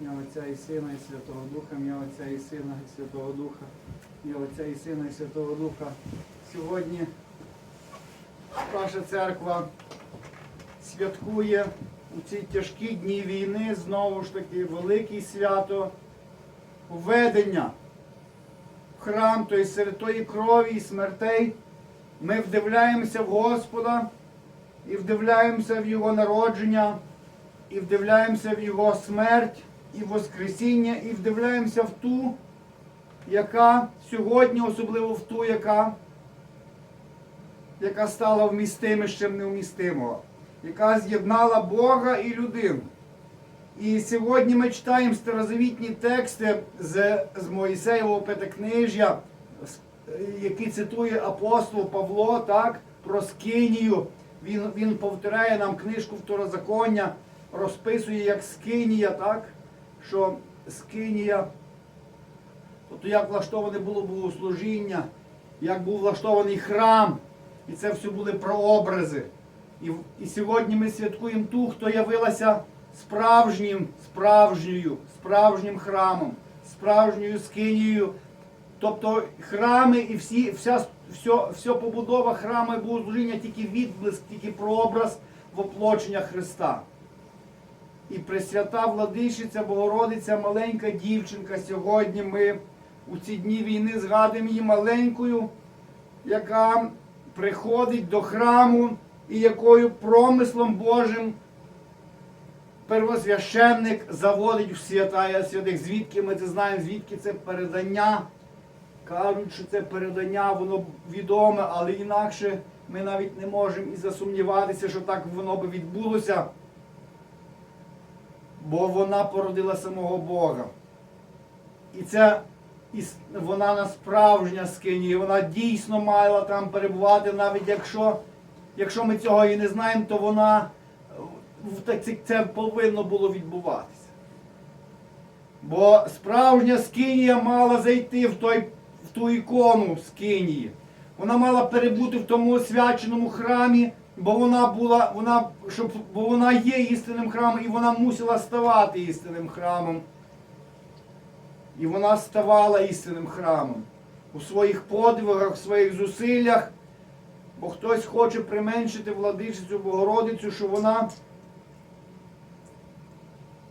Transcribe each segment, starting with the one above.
ім'я Отця і Сина, і Святого Духа, ім'я Отця і Сина, і Святого Духа, ім'я Отця і Сина, і Святого Духа. Сьогодні наша церква святкує у ці тяжкі дні війни знову ж таки велике свято введення в храм, тобто серед крові і смертей. Ми вдивляємося в Господа і вдивляємося в Його народження, і вдивляємося в Його смерть і Воскресіння, і вдивляємося в ту, яка сьогодні, особливо в ту, яка, яка стала вмістимищем невмістимого, яка з'єднала Бога і людину. І сьогодні ми читаємо старозавітні тексти з, з Моїсеєвого п'ятикнижжя, які цитує апостол Павло, так, про Скинію. Він, він повторяє нам книжку Второзаконня, розписує як Скинія, так, що Скинія, тобто як влаштоване було богослужіння, як був влаштований храм, і це все були прообрази. І, і сьогодні ми святкуємо ту, хто явилася справжнім, справжньою, справжнім храмом, справжньою скинією. Тобто храми і всі, вся, все, все побудова храму і богослужіння тільки відблиск, тільки прообраз воплочення Христа. І Пресвята Владичиця, Богородиця, маленька дівчинка. Сьогодні ми у ці дні війни згадуємо її маленькою, яка приходить до храму і якою промислом Божим первосвященник заводить в святая святих. Звідки ми це знаємо, звідки це передання. Кажуть, що це передання, воно відоме, але інакше ми навіть не можемо і засумніватися, що так воно би відбулося. Бо вона породила самого Бога. І це іс- вона насправжня скині, вона дійсно мала там перебувати, навіть якщо, якщо ми цього і не знаємо, то вона це повинно було відбуватися. Бо справжня скинія мала зайти в, той, в ту ікону скинії. Вона мала перебути в тому освяченому храмі, бо вона була, вона, щоб, бо вона є істинним храмом і вона мусила ставати істинним храмом. І вона ставала істинним храмом у своїх подвигах, в своїх зусиллях. Бо хтось хоче применшити владичицю Богородицю, що вона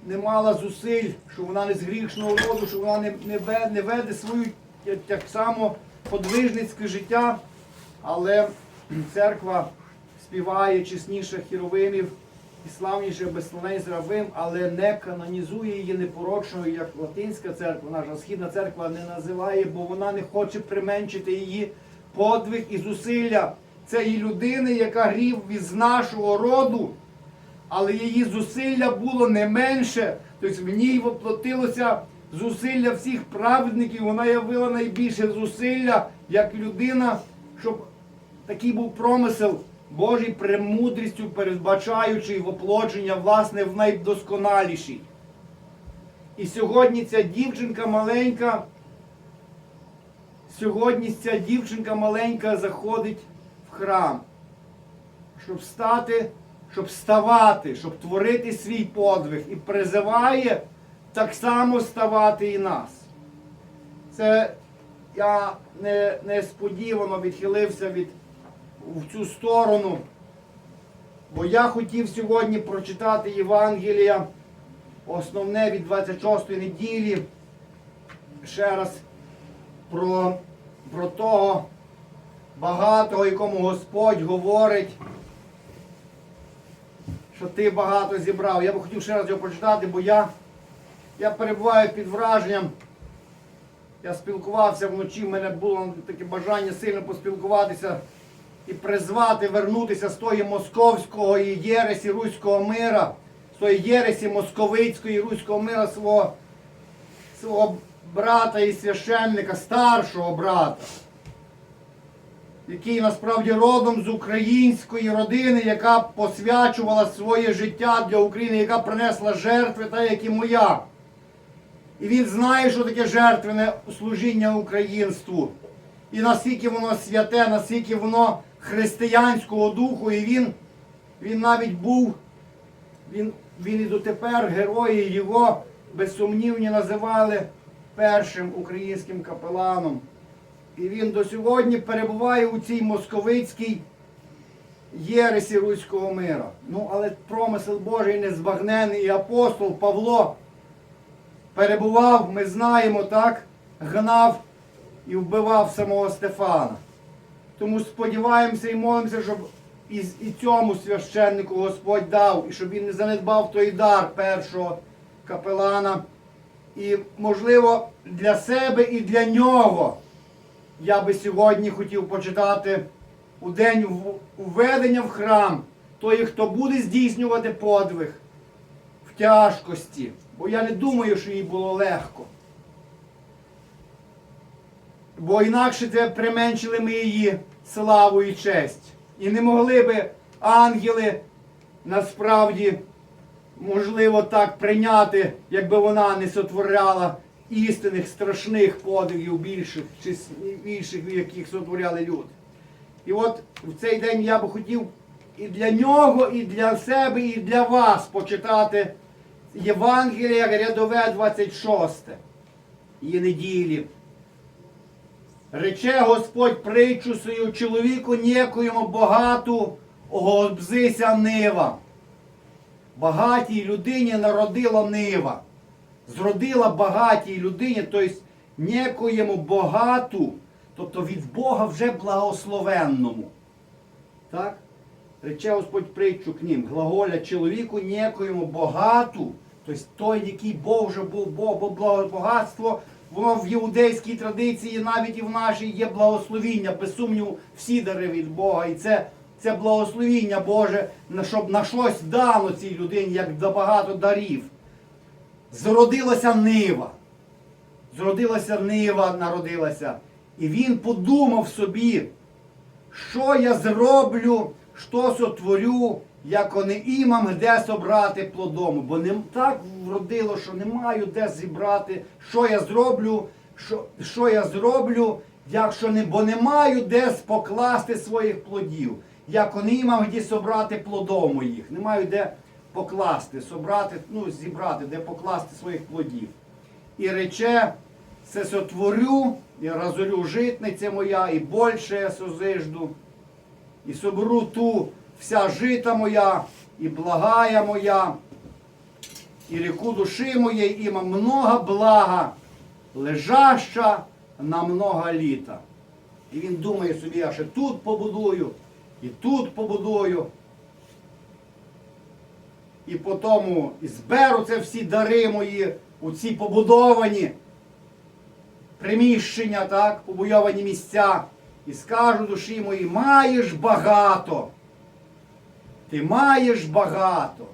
не мала зусиль, що вона не з грішного роду, що вона не, не, не веде свою так само подвижницьке життя. Але церква співає чесніше хіровимів і славніше безсловний Равим, але не канонізує її непорочною, як латинська церква, наша східна церква не називає, бо вона не хоче применшити її подвиг і зусилля. І людини, яка рів із нашого роду, але її зусилля було не менше. Тобто в ній воплотилося зусилля всіх праведників. Вона явила найбільше зусилля як людина, щоб такий був промисел Божий премудрістю, передбачаючи воплодження власне в найдосконалішій. І сьогодні ця дівчинка маленька, сьогодні ця дівчинка маленька заходить в храм, щоб стати, щоб ставати, щоб творити свій подвиг і призиває так само ставати і нас. Це я не, несподівано відхилився від в цю сторону, бо я хотів сьогодні прочитати Євангелія, основне від 26 неділі, ще раз про, про того багатого, якому Господь говорить, що ти багато зібрав. Я би хотів ще раз його прочитати, бо я, я перебуваю під враженням. Я спілкувався вночі, в мене було таке бажання сильно поспілкуватися і призвати вернутися з тої московського і єресі руського мира, з тої єресі московицької і руського мира свого, свого брата і священника, старшого брата, який насправді родом з української родини, яка посвячувала своє життя для України, яка принесла жертви, та як і моя. І він знає, що таке жертвене служіння українству. І наскільки воно святе, наскільки воно християнського духу, і він, він навіть був, він, він і дотепер герої його безсумнівні називали першим українським капеланом. І він до сьогодні перебуває у цій московицькій єресі руського мира. Ну, але промисел Божий незбагнений, і апостол Павло перебував, ми знаємо, так, гнав і вбивав самого Стефана. Тому сподіваємося і молимося, щоб і, і цьому священнику Господь дав, і щоб він не занедбав той дар першого капелана. І, можливо, для себе і для нього я би сьогодні хотів почитати у день введення в храм той, хто буде здійснювати подвиг в тяжкості. Бо я не думаю, що їй було легко. Бо інакше це применшили ми її славу і честь. І не могли би ангели насправді, можливо, так прийняти, якби вона не сотворяла істинних страшних подвигів більших, чи більших, яких сотворяли люди. І от в цей день я би хотів і для нього, і для себе, і для вас почитати Євангелія рядове 26 її неділі. Рече Господь притчу свою чоловіку ніякому багату обзися нива. Багатій людині народила нива. Зродила багатій людині, тобто некоєму багату, тобто від Бога вже благословенному. Так? Рече Господь притчу к ним, глаголя чоловіку некоєму багату, тобто той, який Бог вже був Бог, бо благо- багатство, воно в іудейській традиції, навіть і в нашій є благословіння, без сумніву, всі дари від Бога. І це, це благословіння Боже, щоб на щось дано цій людині, як багато дарів. Зродилася нива. Зродилася нива, народилася. І він подумав собі, що я зроблю, що сотворю, як вони імам, де собрати плодому. Бо не так вродило, що не маю де зібрати, що я зроблю, що, що я зроблю, якщо не, бо не маю де покласти своїх плодів. Як вони імам, де собрати плодому їх. Не маю де покласти, собрати, ну, зібрати, де покласти своїх плодів. І рече, це сотворю, і розорю житниця моя, і більше я созижду, і соберу ту вся жита моя, і благая моя, і ріку душі моєї, іма много блага, лежаща на много літа. І він думає собі, я ще тут побудую, і тут побудую. І потому зберу це всі дари мої, у ці побудовані приміщення, так, побудовані місця. І скажу душі моїй, маєш багато. Ти маєш багато.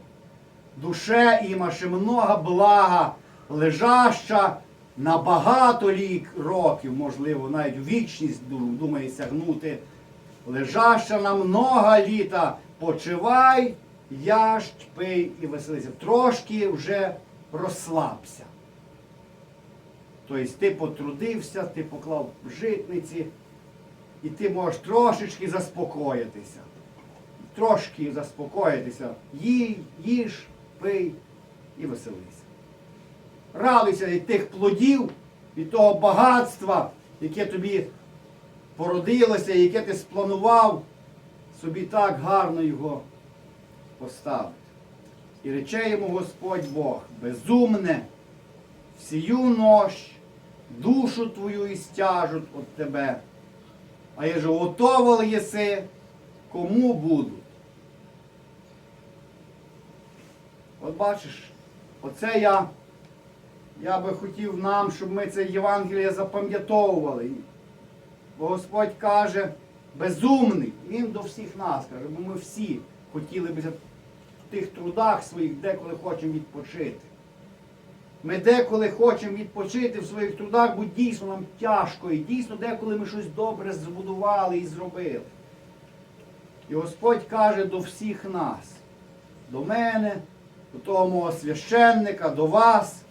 Душе імаше много блага, лежаща на багато лік років, можливо, навіть вічність думає сягнути. Лежаща на много літа, почивай, ящ, пий і веселися. Трошки вже розслабся. Тобто ти потрудився, ти поклав житниці, і ти можеш трошечки заспокоїтися. Трошки заспокоїтися. Їй, їж, пий і веселися. Радуйся від тих плодів, від того багатства, яке тобі породилося, яке ти спланував, собі так гарно його поставити. І рече йому Господь Бог, безумне, всію нощ душу твою і стяжуть от тебе. А я же готовил єси, кому будуть. Бачиш, оце я, я би хотів нам, щоб ми це Євангеліє запам'ятовували. Бо Господь каже, безумний, Він до всіх нас каже, бо ми всі хотіли б в тих трудах своїх деколи хочемо відпочити. Ми деколи хочемо відпочити в своїх трудах, бо дійсно нам тяжко, і дійсно деколи ми щось добре збудували і зробили. І Господь каже до всіх нас, до мене, до того священника, до вас,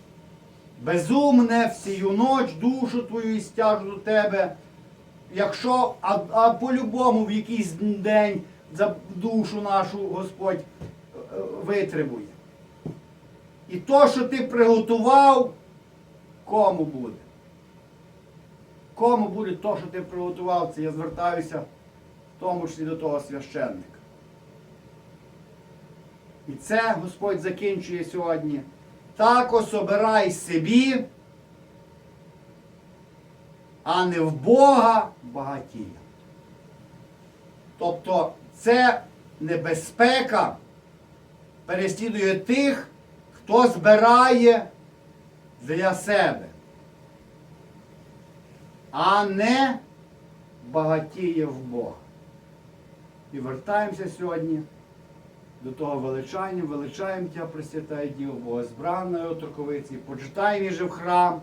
безумне всію ноч душу твою і стяжу до тебе. Якщо, а, а по-любому в якийсь день за душу нашу Господь е, витребує. І то, що ти приготував, кому буде? Кому буде то, що ти приготував, це я звертаюся в тому числі до того священника. І це Господь закінчує сьогодні. Так особирай собі, а не в Бога багатія. Тобто це небезпека переслідує тих, хто збирає для себе, а не багатіє в Бога. І вертаємося сьогодні до того величання, величаємо Тя, Пресвятая Діво, Богозбранної отроковиці, почитаємо їжі в храм,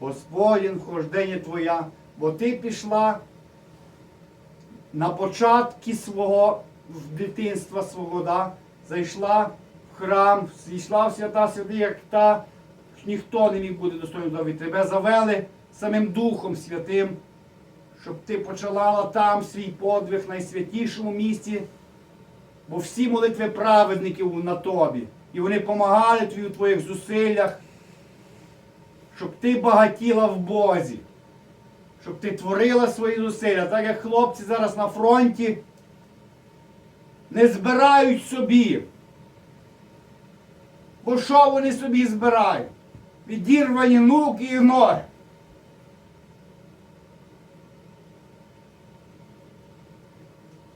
Господін, вхождення Твоя, бо Ти пішла на початки свого дитинства свого, да, зайшла в храм, зійшла в свята святи, як та, ніхто не міг бути достойним до тебе. Завели самим Духом Святим, щоб ти почала там свій подвиг в найсвятішому місці, бо всі молитви праведників на тобі. І вони допомагали тобі у твоїх зусиллях, щоб ти багатіла в Бозі щоб ти творила свої зусилля, так як хлопці зараз на фронті не збирають собі. Бо що вони собі збирають? Відірвані нуки і ноги.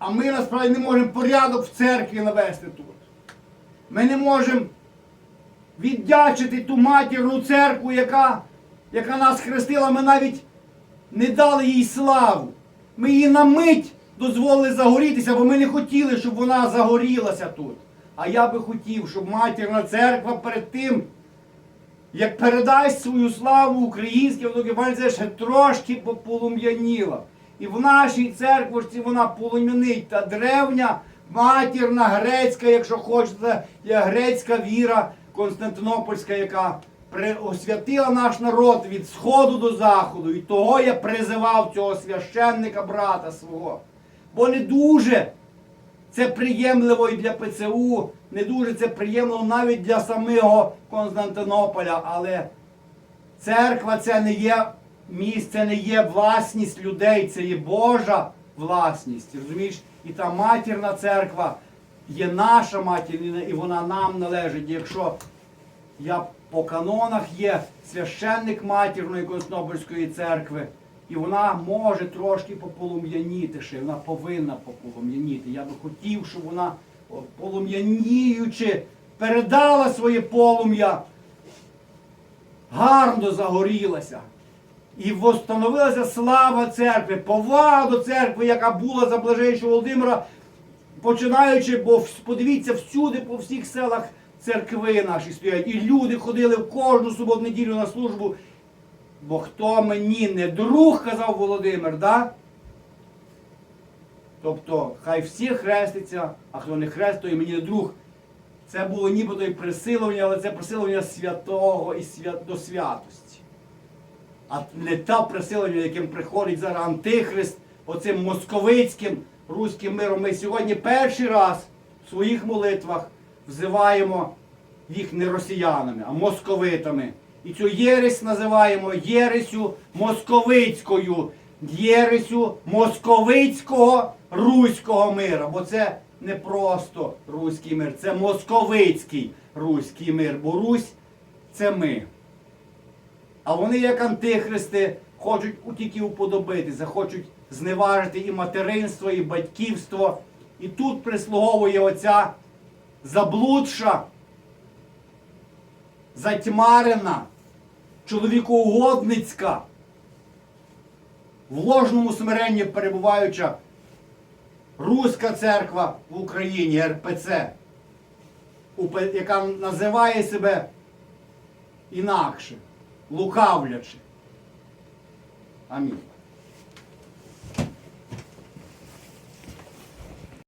А ми насправді не можемо порядок в церкві навести тут. Ми не можемо віддячити ту матірну церкву, яка, яка нас хрестила, ми навіть не дали їй славу. Ми її на мить дозволили загорітися, бо ми не хотіли, щоб вона загорілася тут. А я би хотів, щоб матірна церква перед тим, як передасть свою славу українській Євангелії, ще трошки пополум'яніла. І в нашій церкві вона полум'янить та древня матірна грецька, якщо хочете, є грецька віра Константинопольська, яка освятила наш народ від сходу до заходу. І того я призивав цього священника брата свого. Бо не дуже це приємливо і для ПЦУ, не дуже це приємливо навіть для самого Константинополя. Але церква це не є місце, не є власність людей, це є Божа власність. Розумієш? І та матірна церква є наша матірна, і вона нам належить. Якщо я по канонах є священник матірної Константинопольської церкви, і вона може трошки пополум'яніти ще, вона повинна пополум'яніти. Я би хотів, щоб вона полум'яніючи передала своє полум'я, гарно загорілася. І встановилася слава церкви, повага до церкви, яка була за блажейшого Володимира, починаючи, бо подивіться всюди, по всіх селах церкви наші стоять. І люди ходили в кожну суботу неділю на службу. Бо хто мені не друг, казав Володимир, да? Тобто, хай всі хреститься, а хто не хрест, то і мені не друг. Це було нібито і присилування, але це присилування святого і свят... до святості. А не та присилення, яким приходить зараз Антихрист, оцим московицьким руським миром. Ми сьогодні перший раз в своїх молитвах взиваємо їх не росіянами, а московитами. І цю єресь називаємо єресю московицькою, єресю московицького руського мира. Бо це не просто руський мир, це московицький руський мир. Бо Русь це ми. А вони, як антихристи, хочуть тільки уподобитися, хочуть зневажити і материнство, і батьківство. І тут прислуговує оця заблудша, затьмарена, чоловікоугодницька, в ложному смиренні перебуваюча Руська церква в Україні, РПЦ, яка називає себе інакше, лукавлячи. Амінь.